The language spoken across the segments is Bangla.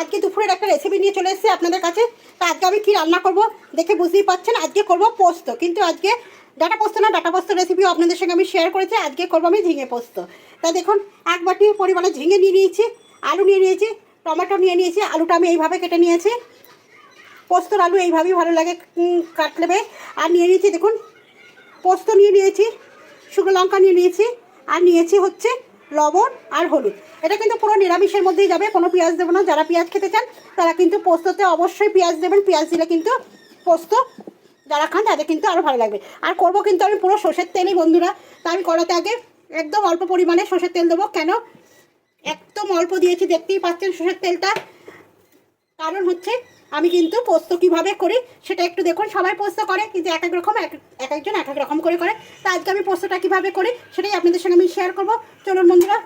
আজকে দুপুরের একটা রেসিপি নিয়ে চলে এসেছি আপনাদের কাছে। তা আজকে আমি কী রান্না করব দেখে বুঝতেই পাচ্ছেন। আজকে করব পোস্ত। কিন্তু আজকে ডাটা পোস্ত না ডাটা পোস্ত রেসিপিও আপনাদের সঙ্গে আমি শেয়ার করেছি। আজকে করব আমি ঝিঙে পোস্ত। তা দেখুন এক বাটি পরিমাণে ঝিঙে নিয়ে নিয়েছি আলু নিয়ে নিয়েছি টমেটো নিয়ে নিয়েছি আলুটা আমি এইভাবে কেটে নিয়েছি। পোস্তর আলু এইভাবেই ভালো লাগে উম, কাটলে বেশ। আর নিয়ে নিয়েছি দেখুন পোস্ত নিয়ে নিয়েছি শুকনো লঙ্কা নিয়ে নিয়েছি আর নিয়েছি হচ্ছে লবণ আর হলুদ। এটা কিন্তু পুরো নিরামিষের মধ্যেই যাবে, কোনো পেঁয়াজ দেবো না। যারা পেঁয়াজ খেতে চান, তারা কিন্তু পোস্ততে অবশ্যই পেঁয়াজ দেবেন। পেঁয়াজ দিলে কিন্তু পোস্ত যারা খান, তাদের কিন্তু আরও ভালো লাগবে। আর করব কিন্তু আমি পুরো সর্ষের তেলই, বন্ধুরা। তা আমি কড়াতে আগে একদম অল্প পরিমাণে সর্ষের তেল দেবো। কেন? একদম অল্প দিয়েছি, দেখতেই পাচ্ছেন সর্ষের তেলটা। কারণ হচ্ছে আমি কিন্তু পোস্ত কীভাবে করি সেটা একটু দেখুন। সবাই পোস্ত করে, কিন্তু এক এক রকম, এক এক একজন এক এক রকম করে করে। তা আজকে আমি পোস্তটা কীভাবে করি সেটাই আপনাদের সঙ্গে আমি শেয়ার করব। চলুন বন্ধুরা।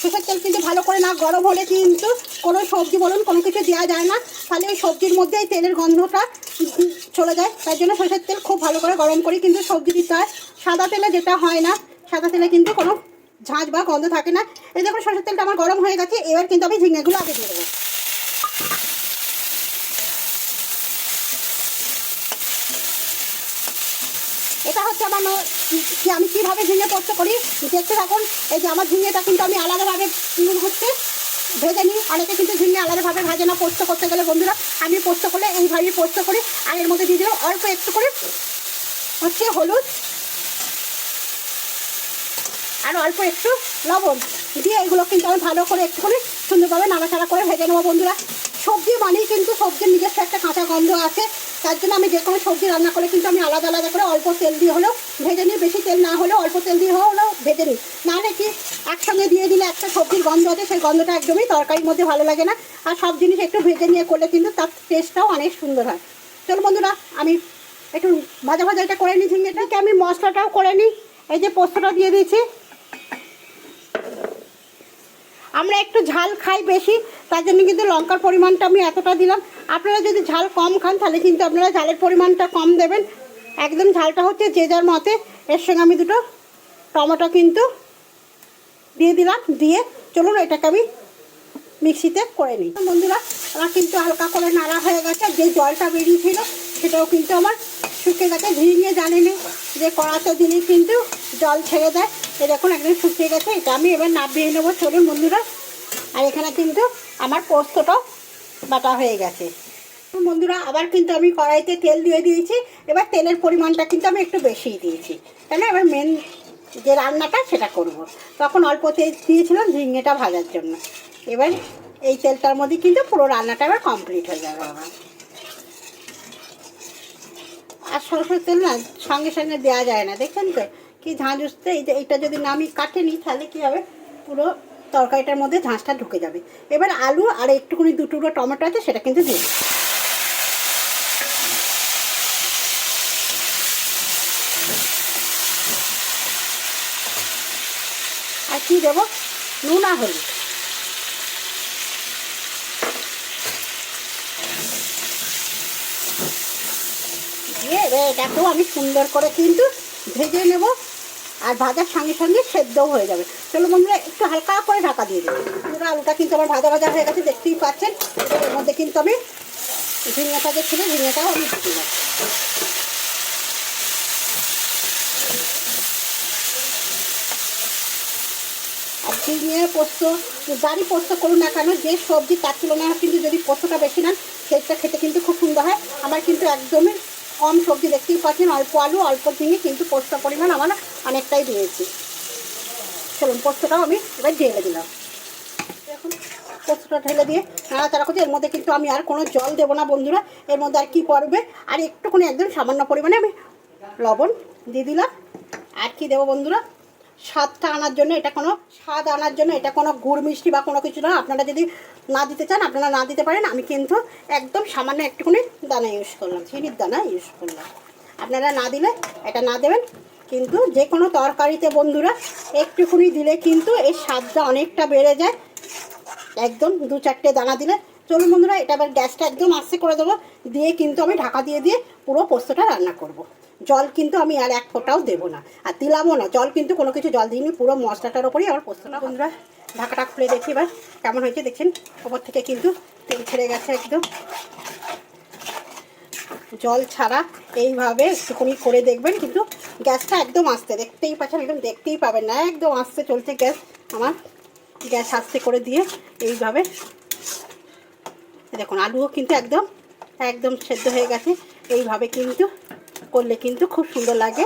সরষের তেল কিন্তু ভালো করে না গরম হলে কিন্তু কোনো সবজি বলুন, কোনো কিছু দেওয়া যায় না। তাহলে ওই সবজির মধ্যেই তেলের গন্ধটা চলে যায়। তার জন্য সরষের তেল খুব ভালো করে গরম করি। কিন্তু সবজি দিতে হয়। সাদা তেলে যেটা হয় না সাদা তেলে কিন্তু কোনো ঝাঁঝ বা গন্ধ থাকে না। এই দেখুন, সরষের তেলটা আমার গরম হয়ে গেছে, এবার কিন্তু আমি ঝিঙেগুলো আগে দিয়ে দেবো। এটা হচ্ছে আমার কি আমি কীভাবে ঝিঙে পোস্ত করি? দেখতে থাকুন, এই যে আমার ঝিঙেটা কিন্তু আমি আলাদাভাবে হচ্ছে, ভেজে নিই। অনেকে কিন্তু ঝিঙে আলাদাভাবে ভাজে না, পোস্ত করতে গেলে বন্ধুরা, আমি পোস্ত করলে এইভাবেই পোস্ত করি। আর এর মধ্যে দিয়ে দিলাম অল্প একটু করে হচ্ছে হলুদ। আর অল্প একটু লবণ। দিয়ে এগুলো কিন্তু আমি ভালো করে একটুখানি সুন্দরভাবে নাড়াচাড়া করে ভেজে নেব বন্ধুরা। সবজি মানেই কিন্তু সবজির নিজস্ব একটা কাঁচা গন্ধ আছে। তার জন্য আমি যে কোনো সবজি রান্না করে কিন্তু আমি আলাদা আলাদা করে অল্প তেল দিয়ে হলেও ভেজে নিই। বেশি তেল না হলেও অল্প তেল দিয়ে হলেও ভেজে নিই। নাহলে কি একসঙ্গে দিয়ে দিলে একটা সবজির গন্ধ আছে, সেই গন্ধটা একদমই তরকারির মধ্যে ভালো লাগে না। আর সব জিনিস একটু ভেজে নিয়ে করলে কিন্তু তার টেস্টটাও অনেক সুন্দর হয়। চলো বন্ধুরা, আমি একটু ভাজা ভাজা এটা করে নিই ঝিঙ্গেটাকে আমি মশলাটাও করে নিই। এই যে পোস্তটা দিয়ে দিয়েছি। আমরা একটু ঝাল খাই বেশি, তার জন্য কিন্তু লঙ্কার পরিমাণটা আমি এতটা দিলাম। আপনারা যদি ঝাল কম খান, তাহলে কিন্তু আপনারা ঝালের পরিমাণটা কম দেবেন। একদম ঝালটা হচ্ছে যে যার মতে। এর সঙ্গে আমি দুটো টমেটো কিন্তু দিয়ে দিলাম, দিয়ে চলুন এটাকে আমি মিক্সিতে করে নিই। বন্ধুরা, আমার কিন্তু হালকা করে নাড়া হয়ে গেছে, যে জলটা বেরিয়েছিল, সেটাও কিন্তু আমার শুকিয়ে গেছে ঝিঙে জানেনি যে কড়াতে দিলে কিন্তু জল ছেড়ে দেয়। এরকম একদম শুকিয়ে গেছে, এটা আমি এবার নামিয়ে নেব চলুন বন্ধুরা। আর এখানে কিন্তু আমার পোস্তটাও বাটা হয়ে গেছে। বন্ধুরা, আবার কিন্তু আমি কড়াইতে তেল দিয়ে দিয়েছি। এবার তেলের পরিমাণটা কিন্তু আমি একটু বেশিই দিয়েছি। তাই না এবার মেন যে রান্নাটা সেটা করব। তখন অল্প তেল দিয়েছিলাম ঝিঙেটা ভাজার জন্য। এবার এই তেলটার মধ্যে কিন্তু পুরো রান্নাটা এবার কমপ্লিট হয়ে যাবে আমার। আর সরষের তেল না, সঙ্গে সঙ্গে দেওয়া যায় না। দেখছেন তো? কি ঝাঁঝ উঠতে এইটা যদি না আমি কাটে নিই, তাহলে কী হবে? পুরো তরকারিটার মধ্যে ঝাঁঝটা ঢুকে যাবে। এবার আলু আর একটুখানি দু টুকরো টমেটো আছে, সেটা কিন্তু দিয়ে। আর কী দেবো? নুন আর হলুদ। দিয়ে এটাকেও আমি সুন্দর করে কিন্তু ভেজে নেব আর ভাজার সঙ্গে সঙ্গে সেদ্ধও হয়ে যাবে। চলো বন্ধুরা, একটু হালকা করে ঢাকা দিয়ে দেবো আলুটা কিন্তু আমার ভাজা ভাজা হয়ে গেছে, দেখতেই পাচ্ছেন। এর মধ্যে কিন্তু আমি ঝিঙেটা যে ছিল ঝিঙেটাও আমি ঢুকে আর ঝিঙে পোস্ত, যারই পোস্ত করুন না কেন, যে সবজি তার তুলনায় কিন্তু যদি পোস্তটা বেশি নেন, সেটা খেতে কিন্তু খুব সুন্দর হয়। আমার কিন্তু একদমই কম সবজি দেখতেই পাচ্ছেন, অল্প আলু, অল্প ঝিঙে, কিন্তু পোস্ত পরিমাণ আমার অনেকটাই দিয়েছি চলুন, পোস্তটাও আমি এবার ঢেলে দিলাম। এখন পোস্তটা ঢেলে দিয়ে নাড়াচাড়া করছি, এর মধ্যে কিন্তু আমি আর কোনো জল দেবো না বন্ধুরা, এর মধ্যে আর কি পড়বে আর একটুখানি একদম সামান্য পরিমাণে আমি লবণ দিয়ে দিলাম। আর কি দেবো বন্ধুরা? স্বাদটা আনার জন্য এটা কোনো, স্বাদ আনার জন্য এটা কোনো গুড় মিষ্টি বা কোনো কিছু না। আপনারা যদি না দিতে চান, আপনারা না দিতে পারেন, আমি কিন্তু একদম সামান্য একটুখানি দানা ইউজ করলাম চিনির দানা ইউজ করলাম। আপনারা না দিলে এটা না দেবেন, কিন্তু যে কোনো তরকারিতে বন্ধুরা একটুখানি দিলে কিন্তু এর স্বাদটা অনেকটা বেড়ে যায়। একদম দু চারটে দানা দিলে। চলুন বন্ধুরা, এটা আবার গ্যাসটা একদম আস্তে করে দেবো, দিয়ে কিন্তু আমি ঢাকা দিয়ে দিয়ে পুরো পোস্তটা রান্না করব। জল কিন্তু আমি আর এক ফোঁটাও দেবো না। আর দিলামও না, জল কিন্তু কোনো কিছু জল দিইনি, পুরো মশলাটার ওপরেই আমার পোস্তটা বন্ধুরা, ঢাকাটা খুলে দেখি এবার, কেমন হয়েছে দেখছেন? ওপর থেকে কিন্তু তেল ছেড়ে গেছে একদম। জল ছাড়া এইভাবে একটুখানি করে দেখবেন, কিন্তু গ্যাসটা একদম আসতে দেখতেই পাচ্ছেন, একদম দেখতেই পাবেন না, একদম আসতে চলছে গ্যাস। আমার গ্যাস আস্তে করে দিয়ে এইভাবে। দেখুন, আলুও কিন্তু একদম একদম সেদ্ধ হয়ে গেছে, এইভাবে কিন্তু করলে কিন্তু খুব সুন্দর লাগে।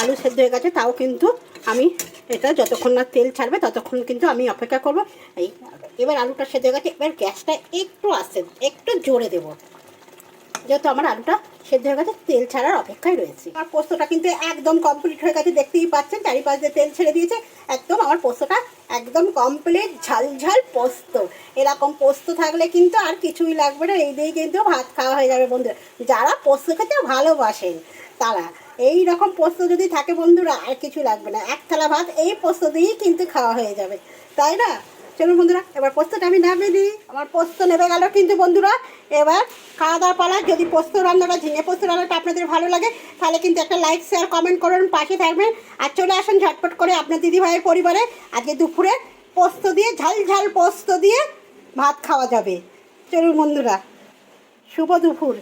আলু সেদ্ধ হয়ে গেছে, তাও কিন্তু আমি এটা যতক্ষণ না তেল ছাড়বে ততক্ষণ কিন্তু আমি অপেক্ষা করব। এই, এবার আলুটা সেদ্ধ হয়ে গেছে, এবার গ্যাসটা একটু আসতে, একটু জোরে দেবো। যেহেতু আমার আলুটা সেদ্ধ হয়ে গেছে, তেল ছাড়ার অপেক্ষায় রয়েছে। আমার পোস্তটা কিন্তু একদম কমপ্লিট হয়ে গেছে, দেখতেই পাচ্ছেন, চারিপাশ দিয়ে তেল ছেড়ে দিয়েছে। একদম আমার পোস্তটা একদম কমপ্লিট ঝাল ঝাল পোস্ত। এরকম পোস্ত থাকলে কিন্তু আর কিছুই লাগবে না, এই দিয়ে কিন্তু ভাত খাওয়া হয়ে যাবে বন্ধুরা। যারা পোস্ত খেতে ভালোবাসেন, তারা এই রকম পোস্ত যদি থাকে বন্ধুরা, আর কিছু লাগবে না। এক থালা ভাত এই পোস্ত দিয়েই কিন্তু খাওয়া হয়ে যাবে, তাই না? চলুন বন্ধুরা, এবার পোস্তটা আমি নামিয়ে দিই আমার পোস্ত নেমে গেল কিন্তু বন্ধুরা, এবার খাওয়া দাওয়া পালা, যদি পোস্ত রান্নাটা ঝিঙে পোস্ত রান্নাটা আপনাদের ভালো লাগে, তাহলে কিন্তু একটা লাইক শেয়ার কমেন্ট করুন, পাশে থাকবেন। আর চলে আসুন ঝটপট করে আপনার দিদিভাইয়ের পরিবারে। আজকে দুপুরে পোস্ত দিয়ে, ঝাল ঝাল পোস্ত দিয়ে ভাত খাওয়া যাবে। চলুন বন্ধুরা, শুভ দুপুর।